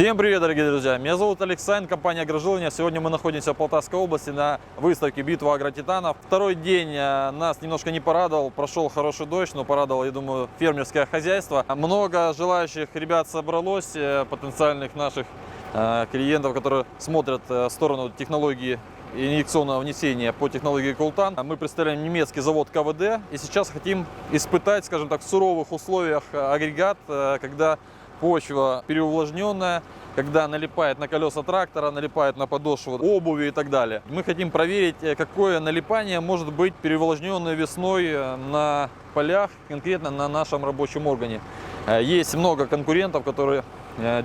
Всем привет, дорогие друзья! Меня зовут Александр, компания «Агрожилование». Сегодня мы находимся в Полтавской области на выставке «Битва агротитанов». Второй день э, нас немножко не порадовал, прошел хороший дождь, но порадовал, я думаю, фермерское хозяйство. Много желающих ребят собралось, э, потенциальных наших э, клиентов, которые смотрят в сторону технологии инъекционного внесения по технологии Култан. Мы представляем немецкий завод КВД и сейчас хотим испытать, скажем так, в суровых условиях агрегат, когда почва переувлажненная, когда налипает на колеса трактора, налипает на подошву обуви и так далее. Мы хотим проверить, э, какое налипание может быть переувлажненной весной э, на полях, конкретно на нашем рабочем органе. Э, Есть много конкурентов, которые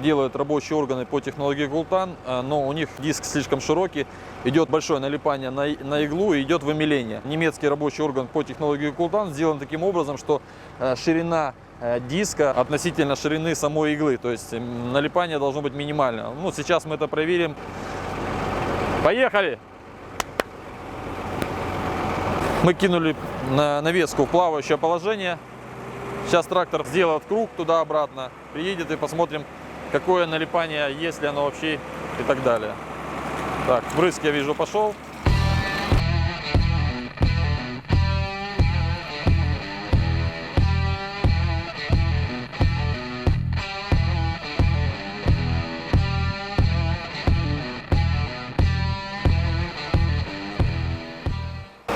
делают рабочие органы по технологии Гултан, но у них диск слишком широкий, идет большое налипание на, на иглу и идет вымиление. Немецкий рабочий орган по технологии Гултан сделан таким образом, что ширина диска относительно ширины самой иглы, то есть налипание должно быть минимально. Ну, сейчас мы это проверим. Поехали! Мы кинули на навеску в плавающее положение. Сейчас трактор сделает круг туда-обратно, приедет и посмотрим, какое налипание, есть ли оно вообще и так далее. Так, врызг я вижу пошел.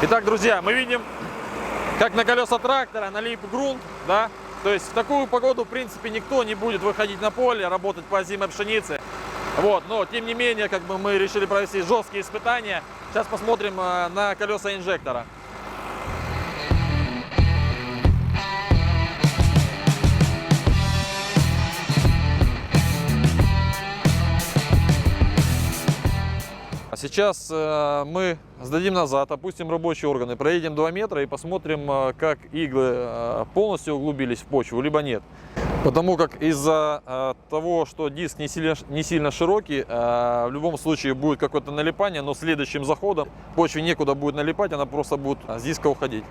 Итак, друзья, мы видим, как на колеса трактора налип грунт, да, то есть в такую погоду, в принципе, никто не будет выходить на поле, работать по озимой пшенице. Вот, но тем не менее, как бы мы решили провести жесткие испытания. Сейчас посмотрим э, на колеса инжектора. Сейчас э, мы сдадим назад, опустим рабочие органы, проедем 2 метра и посмотрим, э, как иглы э, полностью углубились в почву, либо нет. Потому как из-за того, что диск не сильно, не сильно широкий, в любом случае будет какое-то налипание, но следующим заходом почве некуда будет налипать, она просто будет с диска уходить.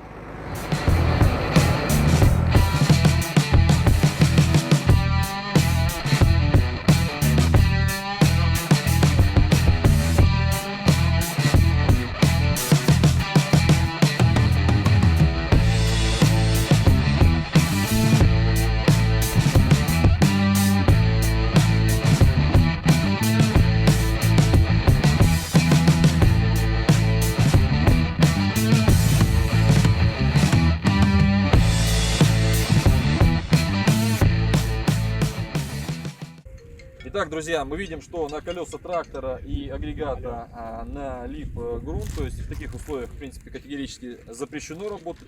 Итак, друзья, мы видим, что на колеса трактора и агрегата а, налип э, грунт, то есть в таких условиях, в принципе, категорически запрещено работать.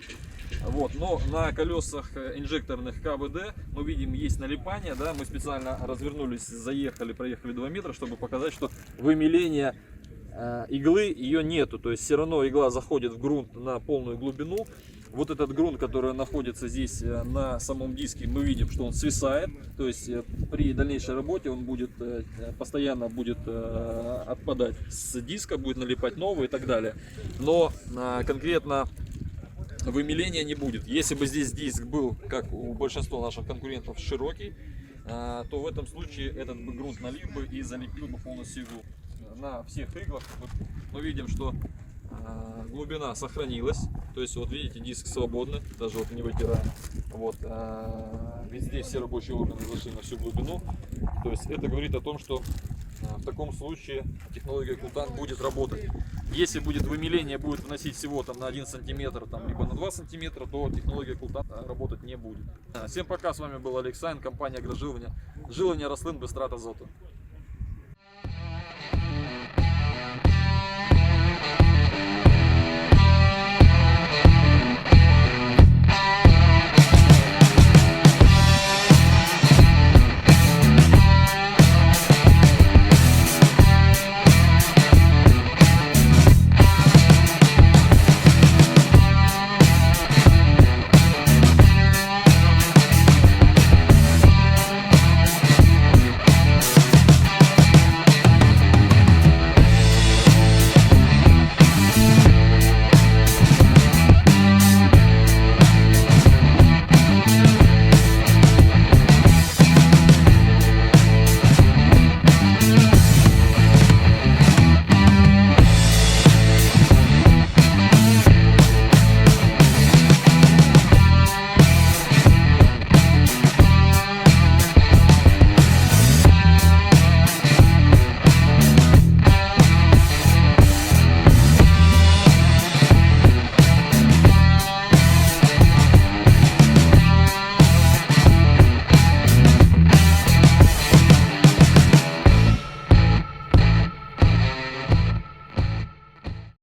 Вот, но на колесах э, инжекторных КВД мы видим, есть налипание, да, мы специально развернулись, заехали, проехали 2 метра, чтобы показать, что вымиление иглы ее нету, то есть все равно игла заходит в грунт на полную глубину. Вот этот грунт, который находится здесь э, на самом диске, мы видим, что он свисает, то есть э, при дальнейшей работе он будет э, постоянно будет э, отпадать с диска, будет налипать новый и так далее. Но э, конкретно вымиления не будет. Если бы здесь диск был, как у большинства наших конкурентов, широкий, э, то в этом случае этот бы грунт налип бы и залепил бы полностью иглу. На всех иглах вот мы видим, что э, глубина сохранилась. То есть вот видите, диск свободный, даже вот не вытираем. Вот, э, везде все рабочие органы зашли на всю глубину. То есть это говорит о том, что э, в таком случае технология Култан будет работать. Если будет вымиление, будет вносить всего там на 1 сантиметр, там, либо на 2 сантиметра, то технология Култан работать не будет. Всем пока, с вами был Александр, компания Агрожилование. Жилование рослин без трат азоту.